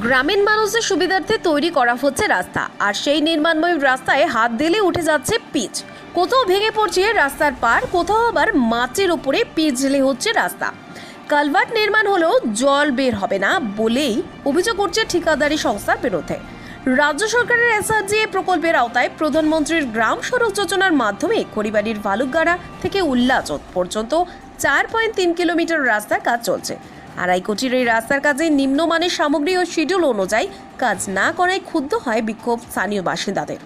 গ্রামীণ মানুষের সুবিধার্থে তৈরি করা হচ্ছে রাস্তা। আর সেই নির্মাণময় রাস্তায় হাত দিলে উঠে যাচ্ছে পিচ। কোথাও ভেঙে পড়ছে রাস্তার পার, কোথাও আবার মাটির উপরে পিছলে হচ্ছে রাস্তা। কালভার্ট নির্মাণ হলেও জল বের হবে না বলেই অভিযোগ করছে ঠিকাদারি সংস্থার বিরুদ্ধে। রাজ্য সরকারের এসআরজি প্রকল্পের আওতায় প্রধানমন্ত্রীর গ্রাম সড়ক যোজনার মাধ্যমে খড়িবাড়ির ভালুকগাড়া থেকে উল্লাচত পর্যন্ত চার পয়েন্ট তিন কিলোমিটার রাস্তার কাজ চলছে। আড়াই কোটির এই রাস্তার কাজে নিম্নমানের সামগ্রী ও শিডিউল অনুযায়ী কাজ না করায় ক্ষুব্ধ হয় বিক্ষোভ স্থানীয় বাসিন্দাদের।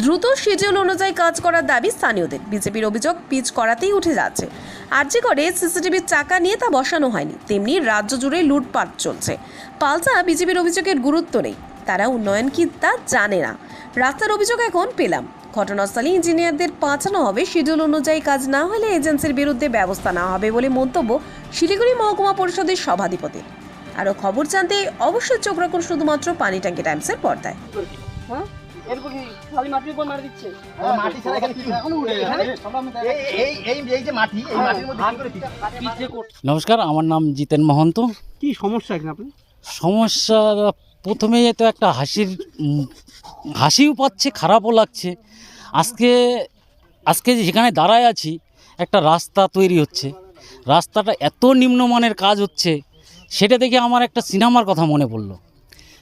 দ্রুত শিডিউল অনুযায়ী কাজ করার দাবি স্থানীয়দের। বিজেপির অভিযোগ, পিচ করাতেই উঠে যাচ্ছে। আর আর্জি করে সিসিটিভির চাকা নিয়ে তা বসানো হয়নি, তেমনি রাজ্য জুড়ে লুটপাট চলছে। পাল্টা বিজেপির অভিযোগের গুরুত্ব নেই। তারা উন্নয়ন কি তা জানে না। রাস্তার অভিযোগ এখন পেলাম। ঘটনাস্থলে ইঞ্জিনিয়ারদের পাঠানো হবে। শিডিউল অনুযায়ী কাজ না হলে এজেন্সির বিরুদ্ধে ব্যবস্থা নেওয়া হবে বলে মন্তব্য শিলিগুড়ি মহকুমা পরিষদের সভাধিপতির। আরও খবর জানতে অবশ্যই চোখ রাখুন শুধুমাত্র পানি ট্যাঙ্কি টাইমসের পর্দায়। হ্যাঁ? এরকম কি খালি মাটির উপর মারি দিচ্ছে? মাটি ছাড়া এখানে কিছু এখনও উঠে এই এই এই যে মাটি এই মাটির মধ্যে কি করে পিচ? পিচ যে করছে নমস্কার আমার নাম জিতেন মহন্ত। কি সমস্যা এখানে আপনি সমস্যা প্রথমে তো একটা হাসির হাসিও পাচ্ছে খারাপও লাগছে। আজকে আজকে যেখানে দাঁড়ায় আছি, একটা রাস্তা তৈরি হচ্ছে। রাস্তাটা এত নিম্নমানের কাজ হচ্ছে, সেটা দেখে আমার একটা সিনেমার কথা মনে পড়ল।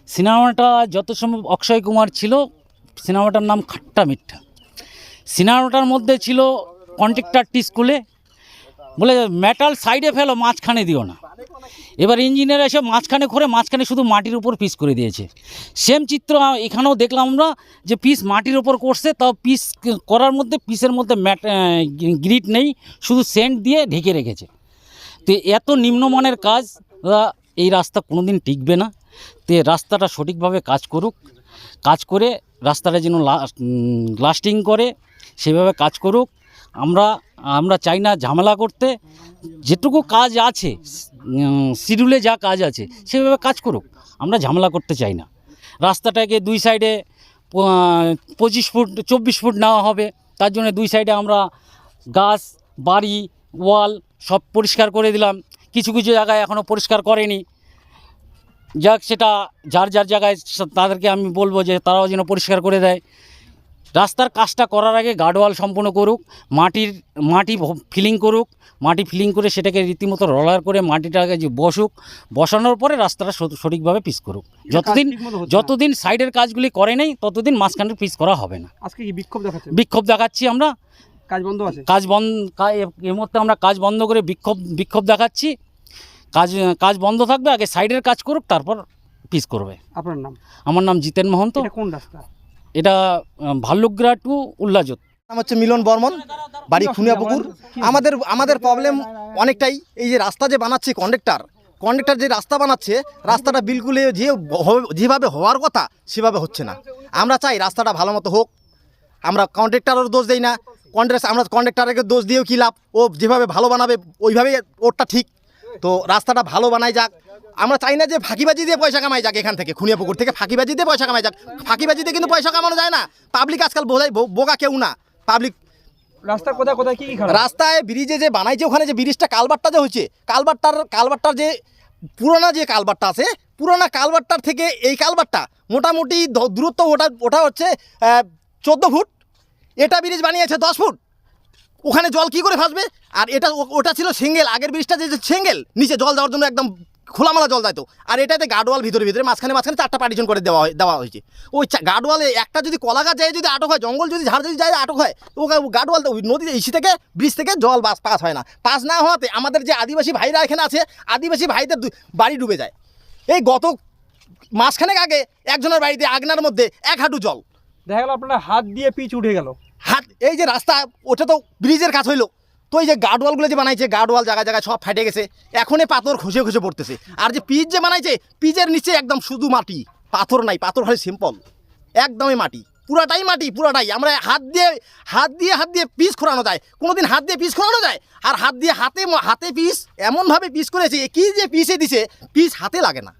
সিনেমাটা যত সম্ভব অক্ষয় কুমার ছিল, সিনেমাটার নাম খাট্টা মিঠা। সিনেমাটার মধ্যে ছিল কন্ট্রাক্টারটি স্কুলে, বলে, মেটাল সাইডে ফেলো, মাঝখানে দিও না। এবার ইঞ্জিনিয়ার এসে মাঝখানে করে মাঝখানে শুধু মাটির উপর পিস করে দিয়েছে। সেম চিত্র এখানেও দেখলাম আমরা যে পিস মাটির উপর করছে, তাও পিস করার মধ্যে পিসের মধ্যে ম্যাট গ্রিট নেই, শুধু সেন্ট দিয়ে ঢেকে রেখেছে। তো এত নিম্নমানের কাজ এই রাস্তা কোনোদিন টিকবে না। তো রাস্তাটা সঠিকভাবে কাজ করুক, কাজ করে রাস্তাটা যেন লাস্টিং করে, সেভাবে কাজ করুক। আমরা আমরা চাই না ঝামেলা করতে। যেটুকু কাজ আছে শিডিউলে যা কাজ আছে, সেভাবে কাজ করুক। আমরা ঝামেলা করতে চাই না। রাস্তাটাকে দুই সাইডে পঁচিশ ফুট, চব্বিশ ফুট নেওয়া হবে। তার জন্য দুই সাইডে আমরা গাছ, বাড়ি, ওয়াল সব পরিষ্কার করে দিলাম। কিছু কিছু জায়গায় এখনও পরিষ্কার করেনি। যাক, সেটা যার যার জায়গায় তাদেরকে আমি বলব যে তারাও যেন পরিষ্কার করে দেয়। রাস্তার কাজটা করার আগে গার্ডওয়াল সম্পূর্ণ করুক মাটির মাটি ফিলিং করুক মাটি ফিলিং করে সেটাকে রীতিমতো রলার করে মাটিটাকে যে বসুক বসানোর পরে রাস্তাটা সঠিকভাবে পিস করুক। যতদিন। যতদিন সাইডের কাজগুলি করে নেই ততদিন মাঝখানের পিস করা হবে না। আজকে কি বিক্ষোভ দেখাচ্ছে? বিক্ষোভ দেখাচ্ছি আমরা। কাজ বন্ধ আছে? কাজ বন্ধ এই মুহূর্তে আমরা কাজ বন্ধ করে বিক্ষোভ বিক্ষোভ দেখাচ্ছি। কাজ কাজ বন্ধ থাকবে আগে সাইডের কাজ করুক তারপর পিস করবে। আপনার নাম? আমার নাম জিতেন মহন্ত। কোন রাস্তা? এটা আহ, ভাল্লুকগ্রা টু উল্লাজত। হচ্ছে মিলন বর্মন বাড়ি খুনিয়াপুকুর আমাদের আমাদের প্রবলেম অনেকটাই এই যে রাস্তা যে বানাচ্ছে কন্ডাক্টার কন্ডাক্টার যে রাস্তা বানাচ্ছে রাস্তাটা বিলকুল যে যেভাবে হওয়ার কথা সেভাবে হচ্ছে না। আমরা চাই রাস্তাটা ভালো মতো হোক। আমরা কন্ট্রাক্টারের দোষ দেই না। কন্ট্রাক্ট আমরা কন্ট্রাক্টারকে দোষ দিয়েও কী লাভ? ও যেভাবে ভালো বানাবে ওইভাবেই ওরটা ঠিক। তো রাস্তাটা ভালো বানাই যাক। আমরা চাই না যে ফাঁকিবাজি দিয়ে পয়সা কামাই যাক এখান থেকে খুনিয়া পুকুর থেকে ফাঁকিবাজি দিয়ে পয়সা কামাই যাক। ফাঁকিবাজি দিয়ে কিন্তু পয়সা কামানো যায় না। পাবলিক আজকাল বোঝাই বোকা কেউ না। পাবলিক রাস্তার কোথায় কোথায় কি কি রাস্তায় ব্রিজে যে বানাইছে ওখানে যে ব্রিজটা কালবারটা যে হয়েছে কালবারটার কালবারটার যে পুরোনো যে কালবারটা আছে পুরোনো কালবারটার থেকে এই কালবারটা মোটামুটি দূরত্ব ওটা ওটা হচ্ছে চোদ্দ ফুট। এটা ব্রিজ বানিয়েছে দশ ফুট। ওখানে জল কি করে ভাসবে? আর এটা ওটা ছিল সিঙ্গেল, আগের ব্রিজটা যে সিঙ্গেল, নিচে জল দেওয়ার জন্য একদম খোলামেলা জল যাইতো। আর এটাতে গার্ডওয়াল ভিতরে ভিতরে, মাঝখানে মাঝখানে চারটা পার্টিশন করে দেওয়া হয় দেওয়া হয়েছে। ওই গার্ডওয়ালে একটা যদি কলা গাছ যায়, যদি আটক হয়, জঙ্গল যদি ঝাড় যদি যায়, আটক হয়, তো গার্ডওয়াল ওই নদী ইসি থেকে, ব্রিজ থেকে জল বাস পাস হয় না। পাস না হওয়াতে আমাদের যে আদিবাসী ভাইরা এখানে আছে, আদিবাসী ভাইদের বাড়ি ডুবে যায়। এই গত মাসখানেক আগে একজনের বাড়িতে, আগনার মধ্যে এক হাঁটু জল। দেখা গেল আপনার হাত দিয়ে পিচ উঠে গেল। হাত, এই যে রাস্তা, ওটা তো ব্রিজের কাজ হইল। তো এই যে গার্ডওয়ালগুলো যে বানাইছে গার্ডওয়াল জায়গায় জায়গায় সব ফেটে গেছে, এখনই পাথর খসে খসে পড়তেছে। আর যে পিচ যে বানাইছে, পিচের নিচে একদম শুধু মাটি, পাথর নাই, পাথর খালি সিম্পল একদমই মাটি, পুরাটাই মাটি, পুরাটাই। আমরা হাত দিয়ে হাত দিয়ে হাত দিয়ে পিস খোরানো যায়, কোনোদিন হাত দিয়ে পিস খোরানো যায়, আর হাত দিয়ে হাতে হাতে পিস এমনভাবে পিস করেছে, কি যে পিসে দিছে পিস হাতে লাগে না।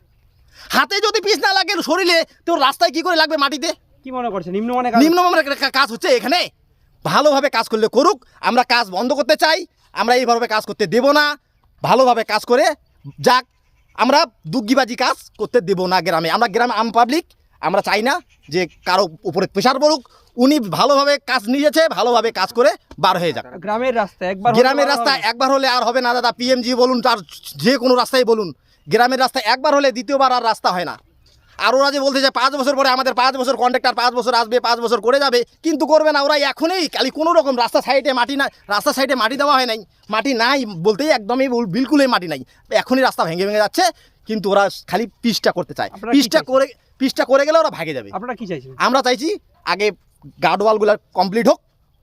হাতে যদি পিস না লাগে শরীরে, তো রাস্তায় কি করে লাগবে মাটিতে? কি মনে করছে? নিম্নমানের কাজ নিম্নমানের কাজ হচ্ছে এখানে। ভালোভাবে কাজ করলে করুক আমরা কাজ বন্ধ করতে চাই আমরা এইভাবে কাজ করতে দেব না। ভালোভাবে কাজ করে যাক আমরা দুগ্গিবাজি কাজ করতে দেব না গ্রামে। আমরা গ্রামে আম পাবলিক আমরা চাই না যে কারও উপরে প্রেশার পড়ুক। উনি ভালোভাবে কাজ নিয়েছে ভালোভাবে কাজ করে বার হয়ে যাক। গ্রামের রাস্তা একবার গ্রামের রাস্তা একবার হলে আর হবে না দাদা। পিএমজি বলুন তার যে কোনো রাস্তায় বলুন। গ্রামের রাস্তা একবার হলে দ্বিতীয়বার আর রাস্তা হয় না। আর ওরা যে বলতে যে পাঁচ বছর পরে আমাদের পাঁচ বছর কন্ট্রাক্টর পাঁচ বছর আসবে পাঁচ বছর করে যাবে কিন্তু করবে না। ওরা এখনই খালি কোনো রকম রাস্তা সাইডে মাটি না রাস্তা সাইডে মাটি দেওয়া হয় নাই। মাটি নাই বলতেই একদমই বিলকুলই মাটি নাই। এখনই রাস্তা ভেঙে ভেঙে যাচ্ছে কিন্তু ওরা খালি পিচটা করতে চায়। পিচটা করে পিচটা করে গেলে ওরা ভাগে যাবে। আপনারা কি চাইছেন? আমরা চাইছি আগে গার্ডওয়ালগুলো কমপ্লিট হোক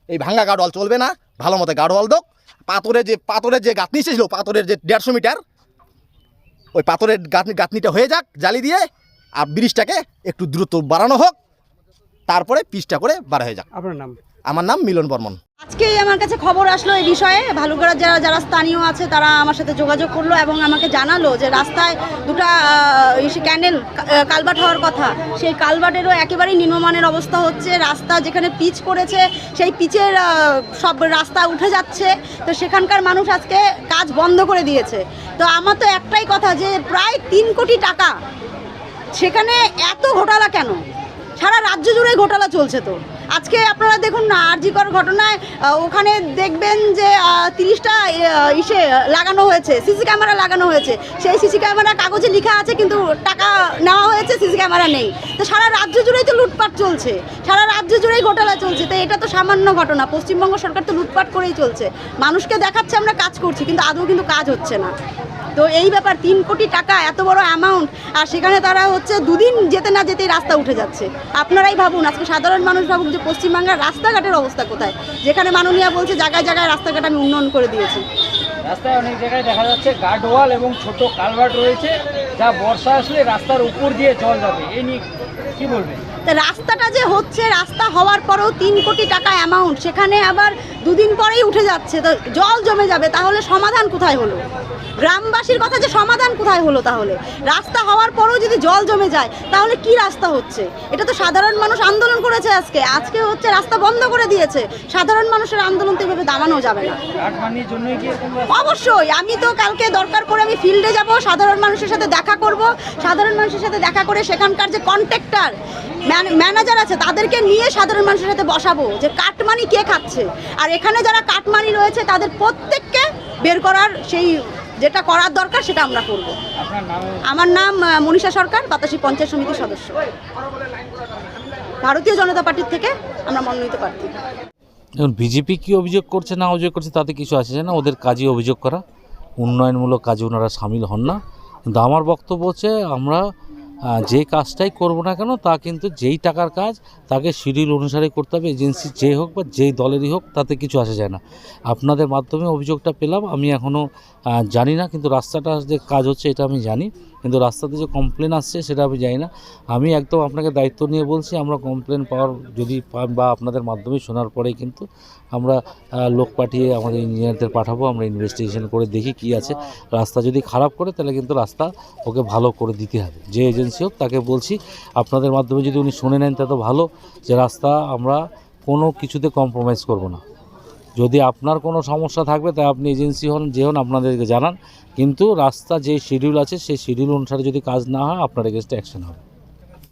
এই ভাঙ্গা গার্ডওয়াল চলবে না ভালো মতো গার্ডওয়াল দোক। পাথরের যে পাথরের যে গাঁথনি ছিল পাথরের যে দেড়শো মিটার ওই পাথরের গাঁথনি গাঁথনিটা হয়ে যাক জালি দিয়ে আর ব্রিজটাকে একটু দ্রুত বাড়ানো হোক তারপরে পিচটা করে বাড়া হয়ে যাক। আপনার নাম? আমার নাম মিলন বর্মন। আজকেই আমার কাছে খবর আসলো এই বিষয়ে। ভালুকড়ার যারা যারা স্থানীয় আছে তারা আমার সাথে যোগাযোগ করল এবং আমাকে জানালো যে রাস্তায় দুটো ক্যান্ডেল কালভার্ট হওয়ার কথা। সেই কালভার্টেরও একেবারেই নিম্নমানের অবস্থা হচ্ছে। রাস্তা যেখানে পিচ করেছে সেই পিচের সব রাস্তা উঠে যাচ্ছে। তো সেখানকার মানুষ আজকে কাজ বন্ধ করে দিয়েছে। তো আমার তো একটাই কথা যে প্রায় তিন কোটি টাকা সেখানে এত ঘোটালা কেন? সারা রাজ্য জুড়ে ঘোটালা চলছে তো। আজকে আপনারা দেখুন না, আরজিকর ঘটনায় ওখানে দেখবেন যে তিরিশটা ইসে লাগানো হয়েছে, সিসি ক্যামেরা লাগানো হয়েছে। সেই সিসি ক্যামেরা কাগজে লেখা আছে, কিন্তু টাকা নেওয়া হয়েছে, সিসি ক্যামেরা নেই। তো সারা রাজ্য জুড়েই তো লুটপাট চলছে। সারা রাজ্য জুড়েই ঘোটালা চলছে। তো এটা তো সামান্য ঘটনা। পশ্চিমবঙ্গ সরকার তো লুটপাট করেই চলছে। মানুষকে দেখাচ্ছে, আমরা কাজ করছি, কিন্তু আদৌ কিন্তু কাজ হচ্ছে না। তো এই ব্যাপার, তিন কোটি টাকা এত বড় অ্যামাউন্ট আর সেখানে তারা হচ্ছে দুদিন যেতে না যেতেই রাস্তা উঠে যাচ্ছে। আপনারাই ভাবুন, আজকে সাধারণ মানুষ ভাবুন যে পশ্চিমবাংলার রাস্তাঘাটের অবস্থা কোথায়? যেখানে মাননীয় বলছে, জায়গায় জায়গায় রাস্তাঘাট আমি উন্নয়ন করে দিয়েছি। রাস্তায় অনেক জায়গায় দেখা যাচ্ছে গার্ডওয়াল এবং ছোট কালভার্ট রয়েছে, যা বর্ষা আসলে রাস্তার উপর দিয়ে জল যাবে। এই নিয়ে কি বলবেন? তা রাস্তাটা যে হচ্ছে রাস্তা হওয়ার পরেও তিন কোটি টাকা অ্যামাউন্ট সেখানে আবার দুদিন পরেই উঠে যাচ্ছে। তো জল জমে যাবে তাহলে সমাধান কোথায় হলো? গ্রামবাসীর কথা যে সমাধান কোথায় হলো তাহলে? রাস্তা হওয়ার পরেও যদি জল জমে যায় তাহলে কি রাস্তা হচ্ছে? এটা তো সাধারণ মানুষ আন্দোলন করেছে আজকে। আজকে হচ্ছে রাস্তা বন্ধ করে দিয়েছে। সাধারণ মানুষের আন্দোলন তো এভাবে দামানো যাবে না? অবশ্যই আমি তো কালকে দরকার করে আমি ফিল্ডে যাব সাধারণ মানুষের সাথে দেখা করব। সাধারণ মানুষের সাথে দেখা করে সেখানকার যে কন্ট্রাক্টর ম্যানেজার আছে তাদেরকে নিয়ে সাধারণ মানুষের সাথে বসাবো যে কাটমানি কে খাচ্ছে। আর এখানে যারা কাটমানি রয়েছে তাদের প্রত্যেককে বের করার সেই যেটা করার দরকার সেটা আমরা করব। আমার নাম মনীষা সরকার বাতাসী পঞ্চায়েত সমিতির সদস্য। ভারতীয় জনতা পার্টির থেকে আমরা মনোনীত প্রার্থী। এখন বিজেপি কি অভিযোগ করছে না অভিযোগ করছে তাতে কিছু আসে না ওদের কাজই অভিযোগ করা। উন্নয়নমূলক কাজে ওনারা সামিল হন না। কিন্তু আমার বক্তব্য হচ্ছে আমরা যে কাজটাই করব না কেন, তা কিন্তু যেই টাকার কাজ, তাকে শিডিউল অনুসারে করতে হবে, এজেন্সি যে হোক বা যেই দলেরই হোক, তাতে কিছু আসা যায় না। আপনাদের মাধ্যমে অভিযোগটা পেলাম, আমি এখনও জানি না, কিন্তু রাস্তাটা যে কাজ হচ্ছে এটা আমি জানি, কিন্তু রাস্তাতে যে কমপ্লেন আসছে সেটা আমি জানি না। আমি একদম আপনাকে দায়িত্ব নিয়ে বলছি, আমরা কমপ্লেন পাওয়ার যদি বা আপনাদের মাধ্যমে শোনার পরেই কিন্তু আমরা লোক পাঠিয়ে আমাদের ইঞ্জিনিয়ারদের পাঠাবো, আমরা ইনভেস্টিগেশন করে দেখি কি আছে। রাস্তা যদি খারাপ করে, তাহলে কিন্তু রাস্তা ওকে ভালো করে দিতে হবে। যে এজেন্সি হোক, তাকে বলছি, আপনাদের মাধ্যমে যদি উনি শুনে নেন, তা তো ভালো। যে রাস্তা আমরা কোনো কিছুতে কম্প্রোমাইজ করব না। যদি আপনার কোনো সমস্যা থাকবে, তাই আপনি এজেন্সি হন, যে হন, আপনাদেরকে জানান। কিন্তু রাস্তা যে শিডিউল আছে, সেই শিডিউল অনুসারে যদি কাজ না হয়, আপনার এগেনস্টে অ্যাকশন হবে।